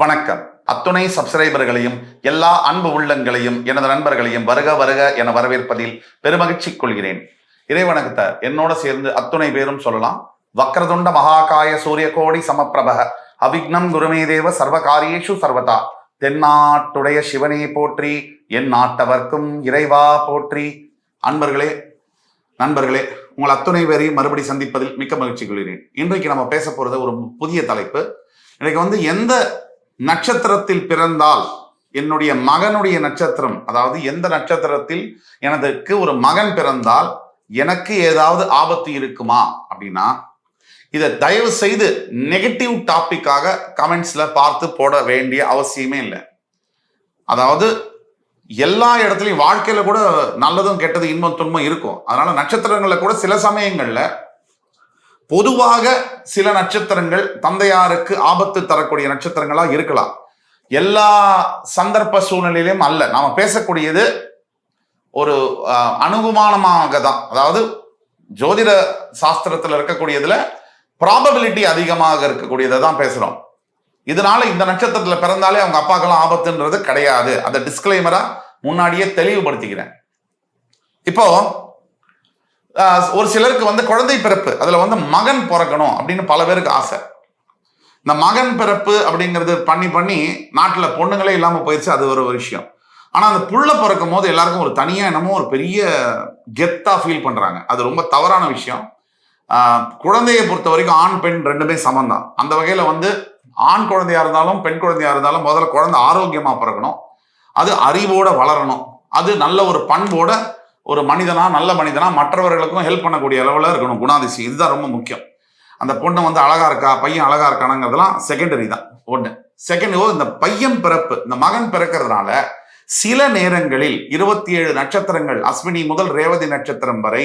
வணக்கம். அத்துணை சப்ஸ்கிரைபர்களையும் எல்லா அன்பு உள்ளங்களையும் எனது நண்பர்களையும் வருக வருக என வரவேற்பதில் பெருமகிழ்ச்சி கொள்கிறேன். இறைவணக்கத்தை என்னோட சேர்ந்து அத்துணை பேரும் சொல்லலாம். வக்ரதுண்ட மகாகாய சூரிய கோடி சமப்பிரபக அவிக்னம் குருமே தேவ சர்வகாரியேஷு சர்வதா தென்னாட்டுடைய சிவனே போற்றி என் நாட்டவர்க்கும் இறைவா போற்றி. அன்பர்களே நண்பர்களே உங்கள் அத்துணை பேரையும் மறுபடி சந்திப்பதில் மிக்க மகிழ்ச்சி கொள்கிறேன். இன்றைக்கு நம்ம பேச போறது ஒரு புதிய தலைப்பு. இன்னைக்கு வந்து எந்த நட்சத்திரத்தில் பிறந்தால் என்னுடைய மகனுடைய நட்சத்திரம் அதாவது எந்த நட்சத்திரத்தில் எனதுக்கு ஒரு மகன் பிறந்தால் எனக்கு ஏதாவது ஆபத்து இருக்குமா அப்படின்னா இதை தயவு செய்து நெகட்டிவ் டாபிக்காக கமெண்ட்ஸ்ல பார்த்து போட வேண்டிய அவசியமே இல்லை. அதாவது எல்லா இடத்துலையும் வாழ்க்கையில கூட நல்லதும் கெட்டது இன்பம் துன்பம் இருக்கும். அதனால நட்சத்திரங்கள்ல கூட சில சமயங்கள்ல பொதுவாக சில நட்சத்திரங்கள் தந்தையாருக்கு ஆபத்து தரக்கூடிய நட்சத்திரங்களா இருக்கலாம். எல்லா சந்தர்ப்ப சூழ்நிலையிலும் அல்ல. நாம பேசக்கூடியது ஒரு அனுகுமானமாக தான் அதாவது ஜோதிட சாஸ்திரத்துல இருக்கக்கூடியதுல ப்ராபபிலிட்டி அதிகமாக இருக்கக்கூடியதை தான் பேசுறோம். இதனால இந்த நட்சத்திரத்துல பிறந்தாலே அவங்க அப்பாக்கெல்லாம் ஆபத்துன்றது கிடையாது. அதை டிஸ்கிளைமரா முன்னாடியே தெளிவுபடுத்திக்கிறேன். இப்போ ஒரு சிலருக்கு வந்து குழந்தை பிறப்பு அதுல வந்து மகன் பிறக்கணும் அப்படின்னு பல பேருக்கு ஆசை. இந்த மகன் பிறப்பு அப்படிங்கிறது பண்ணி பண்ணி நாட்டில் பொண்ணுங்களே இல்லாமல் போயிடுச்சு அது ஒரு விஷயம். ஆனால் அந்த புள்ள பிறக்கும் போது எல்லாருக்கும் ஒரு தனியாக என்னமோ ஒரு பெரிய கெத்தாக ஃபீல் பண்ணுறாங்க அது ரொம்ப தவறான விஷயம். குழந்தையை பொறுத்த வரைக்கும் ஆண் பெண் ரெண்டுமே சமந்தான் அந்த வகையில் வந்து ஆண் குழந்தையா இருந்தாலும் பெண் குழந்தையா இருந்தாலும் முதல்ல குழந்தை ஆரோக்கியமாக பிறக்கணும். அது அறிவோட வளரணும். அது நல்ல ஒரு பண்போட ஒரு மனிதனா நல்ல மனிதனா மற்றவர்களுக்கும் ஹெல்ப் பண்ணக்கூடிய அளவில் இருக்கணும். குணாதிசயம். இதுதான் ரொம்ப முக்கியம். அந்த பொண்ணு வந்து அழகா இருக்கா பையன் அழகா இருக்கானுங்கிறதுலாம் செகண்டரி தான். ஒன்று செகண்ட் இந்த பையன் பிறப்பு இந்த மகன் பிறக்கிறதுனால சில நேரங்களில் இருபத்தி ஏழு நட்சத்திரங்கள் அஸ்வினி முதல் ரேவதி நட்சத்திரம் வரை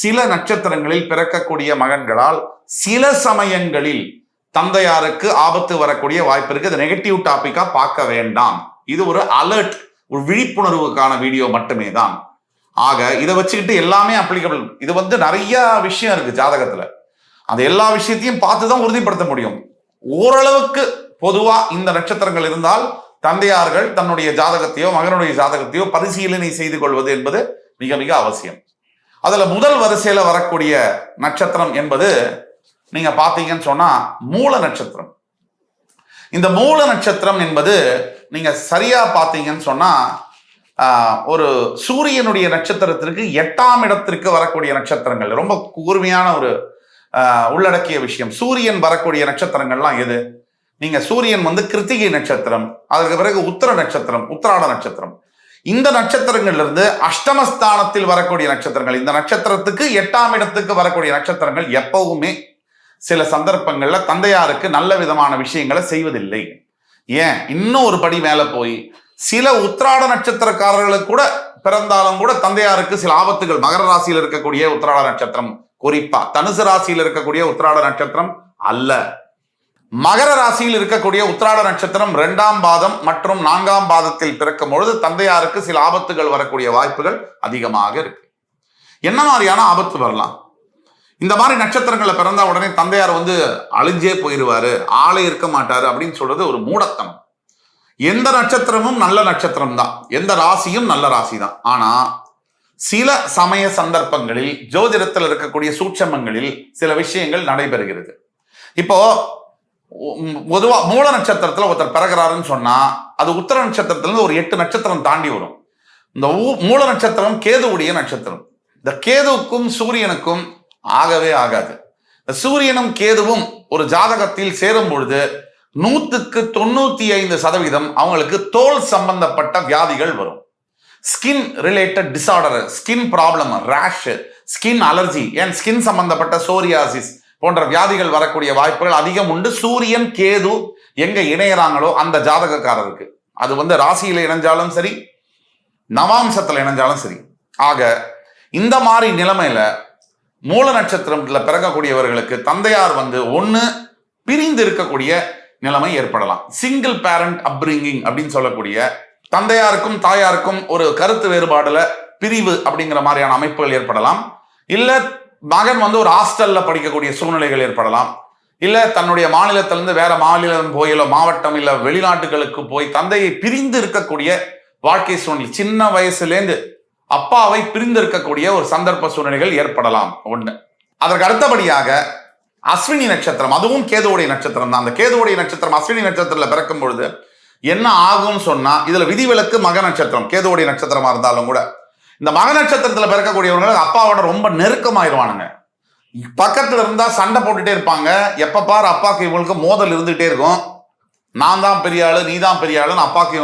சில நட்சத்திரங்களில் பிறக்கக்கூடிய மகன்களால் சில சமயங்களில் தந்தையாருக்கு ஆபத்து வரக்கூடிய வாய்ப்பு இருக்கு. இது நெகட்டிவ் டாபிக்கா பார்க்க வேண்டாம். இது ஒரு அலர்ட் ஒரு விழிப்புணர்வுக்கான வீடியோ மட்டுமே தான் ஆக இதை வச்சுக்கிட்டு எல்லாமே அப்ளிகபிள் இது வந்து நிறைய விஷயம் இருக்கு ஜாதகத்துல. அந்த எல்லா விஷயத்தையும் பார்த்து தான் உறுதிப்படுத்த முடியும். ஓரளவுக்கு பொதுவா இந்த நட்சத்திரங்கள் இருந்தால் தந்தையார்கள் தன்னுடைய ஜாதகத்தையோ மகனுடைய ஜாதகத்தையோ பரிசீலனை செய்து கொள்வது என்பது மிக மிக அவசியம். அதுல முதல் வரிசையில வரக்கூடிய நட்சத்திரம் என்பது நீங்க பாத்தீங்கன்னு சொன்னா மூல நட்சத்திரம். இந்த மூல நட்சத்திரம் என்பது நீங்க சரியா பாத்தீங்கன்னு சொன்னா ஒரு சூரியனுடைய நட்சத்திரத்திற்கு எட்டாம் இடத்திற்கு வரக்கூடிய நட்சத்திரங்கள். ரொம்ப கூர்மையான ஒரு ஆஹ், உள்ளடக்கிய விஷயம். சூரியன் வரக்கூடிய நட்சத்திரங்கள்லாம் எது? நீங்க சூரியன் வந்து கிருத்திகை நட்சத்திரம் அதற்கு பிறகு உத்தர நட்சத்திரம் உத்தராட நட்சத்திரம். இந்த நட்சத்திரங்கள்ல இருந்து அஷ்டமஸ்தானத்தில் வரக்கூடிய நட்சத்திரங்கள் இந்த நட்சத்திரத்துக்கு எட்டாம் இடத்துக்கு வரக்கூடிய நட்சத்திரங்கள் எப்பவுமே சில சந்தர்ப்பங்கள்ல தந்தையாருக்கு நல்ல விதமான விஷயங்களை செய்வதில்லை. ஏன்? இன்னும் ஒரு படி மேல போய் சில உத்திராட நட்சத்திரக்காரர்களுக்கு கூட பிறந்தாலும் கூட தந்தையாருக்கு சில ஆபத்துகள். மகர ராசியில் இருக்கக்கூடிய உத்திராட நட்சத்திரம் குறிப்பா. தனுசு ராசியில் இருக்கக்கூடிய உத்திராட நட்சத்திரம் அல்ல. மகர ராசியில் இருக்கக்கூடிய உத்திராட நட்சத்திரம் இரண்டாம் பாதம் மற்றும் நான்காம் பாதத்தில் பிறக்கும் பொழுது தந்தையாருக்கு சில ஆபத்துகள் வரக்கூடிய வாய்ப்புகள் அதிகமாக இருக்கு. என்ன மாதிரியான ஆபத்து வரலாம்? இந்த மாதிரி நட்சத்திரங்களை பிறந்த உடனே தந்தையார் வந்து அழிஞ்சே போயிடுவாரு ஆளே இருக்க மாட்டாரு அப்படின்னு சொல்றது ஒரு மூடத்தனம். எந்த நட்சத்திரமும் நல்ல நட்சத்திரம் தான் எந்த ராசியும் நல்ல ராசி தான் ஆனா சில சமய சந்தர்ப்பங்களில் ஜோதிடத்தில் இருக்கக்கூடிய சூட்சமங்களில் சில விஷயங்கள் நடைபெறுகிறது. இப்போ பொதுவா மூல நட்சத்திரத்துல ஒருத்தர் பிறகுறாருன்னு சொன்னா அது உத்தர நட்சத்திரத்துல இருந்து ஒரு எட்டு நட்சத்திரம் தாண்டி வரும். இந்த ஊ- மூல நட்சத்திரம் கேதுவுடைய நட்சத்திரம். இந்த கேதுவுக்கும் சூரியனுக்கும் ஆகவே ஆகாது. சூரியனும் கேதுவும் ஒரு ஜாதகத்தில் சேரும் பொழுது நூத்துக்கு தொண்ணூத்தி ஐந்து சதவீதம் அவங்களுக்கு தோல் சம்பந்தப்பட்ட வியாதிகள் வரும். Skin related disorder skin problem rash skin allergy ஏன் ஸ்கின் சம்பந்தப்பட்ட சோரியாசிஸ் போன்ற வியாதிகள் வரக்கூடிய வாய்ப்புகள் அதிகம் உண்டு. சூரியன் கேது எங்க இணையறாங்களோ அந்த ஜாதகக்காரருக்கு. அது வந்து ராசியில இணைஞ்சாலும் சரி நவாம்சத்துல இணைஞ்சாலும் சரி. ஆக இந்த மாதிரி நிலைமையில மூல நட்சத்திரத்தில் பிறக்கக்கூடியவர்களுக்கு தந்தையார் வந்து ஒன்று பிரிந்து இருக்கக்கூடிய நிலைமை ஏற்படலாம். சிங்கிள் பேரண்ட் அப்ரிங்கிங் அப்படின்னு சொல்லக்கூடிய தந்தையாருக்கும் தாயாருக்கும் ஒரு கருத்து வேறுபாடுல பிரிவு அப்படிங்கிற மாதிரியான அமைப்புகள் ஏற்படலாம். இல்ல மகன் வந்து ஒரு ஹாஸ்டல்ல படிக்கக்கூடிய சூழ்நிலைகள் ஏற்படலாம். இல்ல தன்னுடைய மாநிலத்திலிருந்து வேற மாநிலம் போய் மாவட்டம் இல்ல வெளிநாட்டுகளுக்கு போய் தந்தையை பிரிந்து இருக்கக்கூடிய வாழ்க்கை சூழ்நிலை. சின்ன வயசுலேருந்து அப்பாவை பிரிந்து இருக்கக்கூடிய ஒரு சந்தர்ப்ப சூழ்நிலைகள் ஏற்படலாம். ஒன்று அதற்கு அடுத்தபடியாக அஸ்வினி நட்சத்திரம் அதுவும் கேதுவுடைய நட்சத்திரம் தான். அந்த கேதுவுடைய நட்சத்திரம் அஸ்வினி நட்சத்திரத்தில் பிறக்கும் பொழுது என்ன ஆகும்னு சொன்னா இதுல விதிவிலக்கு மக நட்சத்திரம் கேதுவுடைய நட்சத்திரமா இருந்தாலும் கூட. இந்த மக நட்சத்திரத்துல பிறக்கக்கூடியவங்க அப்பாவோட ரொம்ப நெருக்கமாயிருவானுங்க. பக்கத்துல இருந்தா சண்டை போட்டுட்டே இருப்பாங்க. எப்ப பார் அப்பாக்கு இவங்களுக்கு மோதல் இருந்துகிட்டே இருக்கும். நான் தான் பெரிய ஆளு நீ தான் பெரிய ஆளுன்னு அப்பாக்கு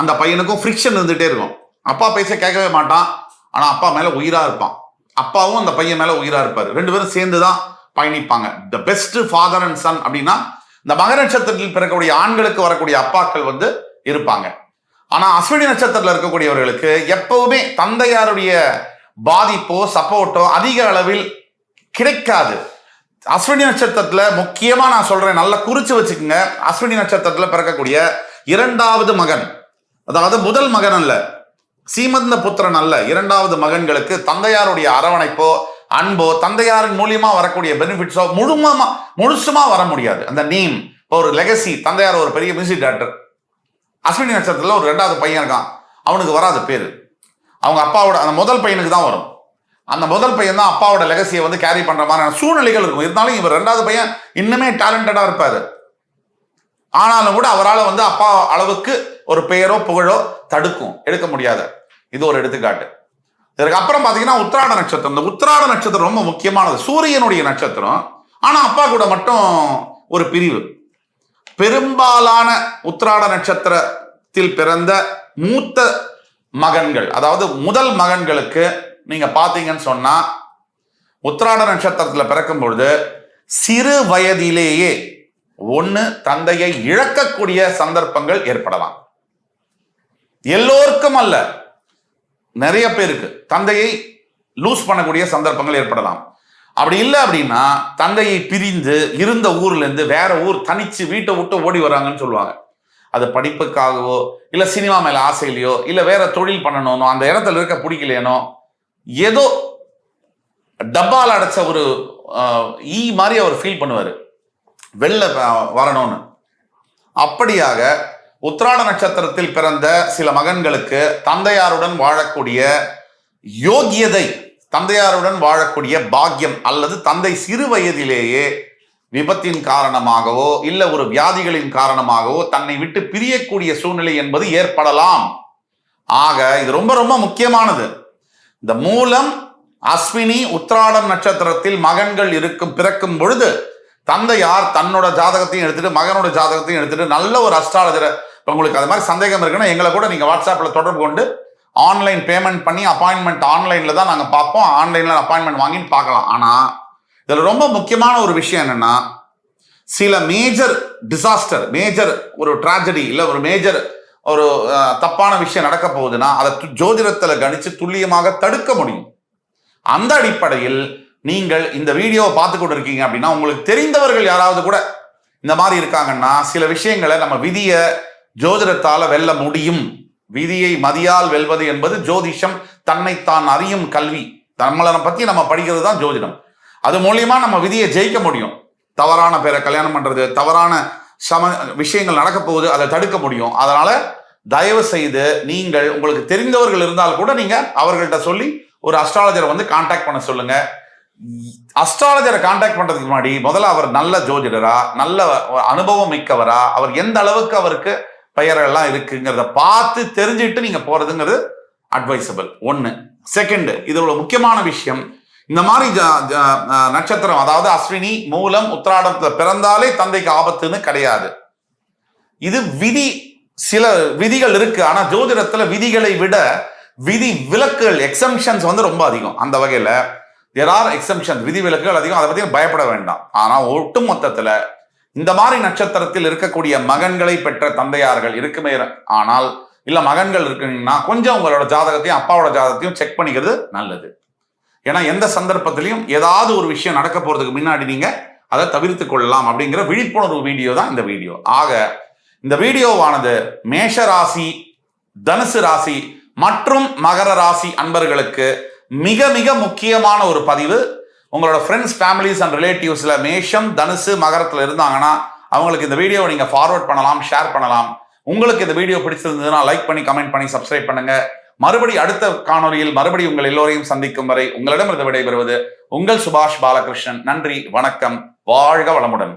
அந்த பையனுக்கும் ஃப்ரிக்ஷன் இருந்துகிட்டே இருக்கும். அப்பா பேச கேட்கவே மாட்டான். ஆனா அப்பா மேல உயிரா இருப்பான். அப்பாவும் அந்த பையன் மேல உயிரா இருப்பார். ரெண்டு பேரும் சேர்ந்து தான் பயணிப்பாங்க. The best father and son அப்படின்னா இந்த மகர நட்சத்திரத்தில் பிறக்கக்கூடிய ஆண்களுக்கு வரக்கூடிய அப்பாக்கள் வந்து இருப்பாங்க. ஆனா அஸ்வினி நட்சத்திரத்தில் இருக்கக்கூடியவர்களுக்கு எப்பவுமே தந்தையாருடைய பாதிப்போ சப்போர்ட்டோ அதிக அளவில் கிடைக்காது. அஸ்வினி நட்சத்திரத்துல முக்கியமா நான் சொல்றேன் நல்லா குறிச்சு வச்சுக்கோங்க. அஸ்வினி நட்சத்திரத்துல பிறக்கக்கூடிய இரண்டாவது மகன் அதாவது முதல் மகன் அல்ல சீமந்த புத்திரன் அல்ல. இரண்டாவது மகன்களுக்கு தந்தையாருடைய அரவணைப்போ அன்போ தந்தையாரின் மூலியமா வரக்கூடிய பெனிஃபிட்ஸோ முழுமா முழுசுமா வர முடியாது. அந்த நேம் இப்போ ஒரு லெகசி தந்தையார் ஒரு பெரிய மியூசிக் டேரக்டர் அஸ்வினி நட்சத்திரத்தில் ஒரு ரெண்டாவது பையன் இருக்கான். அவனுக்கு வராது பேர். அவங்க அப்பாவோட அந்த முதல் பையனுக்கு தான் வரும். அந்த முதல் பையன் தான் அப்பாவோட லெகசியை வந்து கேரி பண்ற மாதிரியான சூழ்நிலைகள் இருக்கும். இருந்தாலும் இவர் ரெண்டாவது பையன் இன்னுமே டேலண்டடா இருப்பாரு. ஆனாலும் கூட அவரால் வந்து அப்பா அளவுக்கு ஒரு பெயரோ புகழோ தடுக்கும். எடுக்க முடியாது. இது ஒரு எடுத்துக்காட்டு. இதற்கு அப்புறம் பார்த்தீங்கன்னா உத்திராட நட்சத்திரம். இந்த உத்திராட நட்சத்திரம் ரொம்ப முக்கியமானது. சூரியனுடைய நட்சத்திரம். ஆனால் அப்பா கூட மட்டும் ஒரு பிரிவு. பெரும்பாலான உத்திராட நட்சத்திரத்தில் பிறந்த மூத்த மகன்கள் அதாவது முதல் மகன்களுக்கு நீங்க பார்த்தீங்கன்னு சொன்னா உத்திராட நட்சத்திரத்தில் பிறக்கும் பொழுது சிறு வயதிலேயே ஒன்று தந்தையை இழக்கக்கூடிய சந்தர்ப்பங்கள் ஏற்படலாம். எல்லோருக்கும் அல்ல. நிறைய பேருக்கு தந்தையை லூஸ் பண்ணக்கூடிய சந்தர்ப்பங்கள் ஏற்படலாம். அப்படி இல்லை அப்படின்னா தந்தையை பிரிந்து இருந்த ஊர்ல இருந்து வேற ஊர் தனிச்சு வீட்டை விட்டு ஓடி வராங்கன்னு சொல்லுவாங்க. அது படிப்புக்காகவோ இல்லை சினிமா மேல ஆசையிலையோ இல்லை வேற தொழில் பண்ணணும்னோ அந்த இடத்துல இருக்க பிடிக்கலையனோ ஏதோ டப்பால் அடைச்ச ஒரு ஈ மாதிரி அவர் ஃபீல் பண்ணுவார். வெளில வ- வரணும்னு. அப்படியாக உத்ராட நட்சத்திரத்தில் பிறந்த சில மகன்களுக்கு தந்தையாருடன் வாழக்கூடிய யோகியதை தந்தையாருடன் வாழக்கூடிய பாக்கியம் அல்லது தந்தை சிறு வயதிலேயே விபத்தின் காரணமாகவோ இல்ல ஒரு வியாதிகளின் காரணமாகவோ தன்னை விட்டு பிரியக்கூடிய சூழ்நிலை என்பது ஏற்படலாம். ஆக இது ரொம்ப ரொம்ப முக்கியமானது. இந்த மூலம் அஸ்வினி உத்ராடம் நட்சத்திரத்தில் மகன்கள் இருக்கும் பிறக்கும் பொழுது தந்தையார் தன்னோட ஜாதகத்தையும் எடுத்துட்டு மகனோட ஜாதகத்தையும் எடுத்துட்டு நல்ல ஒரு அஸ்ட்ராலஜரை உங்களுக்கு அது மாதிரி சந்தேகம் இருக்குன்னா எங்களை கூட நீங்கள் வாட்ஸ்அப்பில் தொடர்பு கொண்டு ஆன்லைன் பேமெண்ட் பண்ணி அப்பாயின்மெண்ட் ஆன்லைனில் தான் நாங்கள் பார்ப்போம். ஆன்லைனில் அப்பாயின்மெண்ட் வாங்கின்னு பார்க்கலாம். ஆனால் இதில் ரொம்ப முக்கியமான ஒரு விஷயம் என்னென்னா சில மேஜர் டிசாஸ்டர் மேஜர் ஒரு ட்ராஜடி இல்லை ஒரு மேஜர் ஒரு தப்பான விஷயம் நடக்க போகுதுன்னா அதை து- கணித்து துல்லியமாக தடுக்க முடியும். அந்த அடிப்படையில் நீங்கள் இந்த வீடியோவை பார்த்து கொண்டு இருக்கீங்க அப்படின்னா உங்களுக்கு தெரிந்தவர்கள் யாராவது கூட இந்த மாதிரி இருக்காங்கன்னா சில விஷயங்களை நம்ம விதியை ஜோதிடத்தால வெல்ல முடியும். விதியை மதியால் வெல்வது என்பது ஜோதிஷம் தன்னைத்தான் அறியும் கல்வி. நம்மளை பத்தி நம்ம படிக்கிறது தான் ஜோதிடம். அது மூலியமா நம்ம விதியை ஜெயிக்க முடியும். தவறான பேரை கல்யாணம் பண்றது தவறான சம விஷயங்கள் நடக்க போகுது அதை தடுக்க முடியும். அதனால தயவு செய்து நீங்கள் உங்களுக்கு தெரிந்தவர்கள் இருந்தால் கூட நீங்க அவர்கள்ட்ட சொல்லி ஒரு அஸ்ட்ராலஜரை வந்து காண்டாக்ட் பண்ண சொல்லுங்க. அஸ்ட்ராலஜரை காண்டாக்ட் பண்றதுக்கு முன்னாடி முதல்ல அவர் நல்ல ஜோதிடரா நல்ல அனுபவம் மிக்கவரா அவர் எந்த அளவுக்கு அவருக்கு பெயரெல்லாம் இருக்குங்கிறத பார்த்து தெரிஞ்சுட்டு நீங்க போறதுங்கிறது அட்வைசபிள் ஒன்று செகண்டு இதோட முக்கியமான விஷயம் இந்த மாதிரி ஜ- ஜ- நட்சத்திரம் அதாவது அஸ்வினி மூலம் உத்திராடத்தில் பிறந்தாலே தந்தைக்கு ஆபத்துன்னு கிடையாது. இது விதி சில விதிகள் இருக்கு. ஆனா ஜோதிடத்துல விதிகளை விட விதி விலக்குகள் எக்ஸம்ஷன்ஸ் வந்து ரொம்ப அதிகம். அந்த வகையில there ஆர் எக்ஸம்ஷன் விதி விலக்குகள் அதிகம். அதை பத்தி பயப்பட வேண்டாம். ஆனா ஒட்டு மொத்தத்துல இந்த மாதிரி நட்சத்திரத்தில் இருக்கக்கூடிய மகன்களை பெற்ற தந்தையார்கள் இருக்குமே ஆனால் இல்ல மகன்கள் இருக்குன்னா கொஞ்சம் உங்களோட ஜாதகத்தையும் அப்பாவோட ஜாதகத்தையும் செக் பண்ணிக்கிறது நல்லது. ஏன்னா எந்த சந்தர்ப்பத்திலையும் ஏதாவது ஒரு விஷயம் நடக்க போறதுக்கு முன்னாடி நீங்க அதை தவிர்த்து கொள்ளலாம் அப்படிங்கிற விழிப்புணர்வு வீடியோ தான் இந்த வீடியோ. ஆக இந்த வீடியோவானது மேஷ ராசி தனுசு ராசி மற்றும் மகர ராசி அன்பர்களுக்கு மிக மிக முக்கியமான ஒரு பதிவு. உங்களோட ஃப்ரெண்ட்ஸ் ஃபேமிலிஸ் அண்ட் ரிலேட்டிவ்ஸ்ல மேஷம் தனுசு மகரத்தில் இருந்தாங்கன்னா அவங்களுக்கு இந்த வீடியோவை நீங்க ஃபார்வர்ட் பண்ணலாம் ஷேர் பண்ணலாம். உங்களுக்கு இந்த வீடியோ பிடிச்சிருந்ததுன்னா லைக் பண்ணி கமெண்ட் பண்ணி சப்ஸ்கிரைப் பண்ணுங்க. மறுபடி அடுத்த காணொலியில் மறுபடி உங்கள் எல்லோரையும் சந்திக்கும் வரை உங்களிடமிருந்து விடைபெறுவது உங்கள் சுபாஷ் பாலகிருஷ்ணன். நன்றி வணக்கம். வாழ்க வளமுடன்.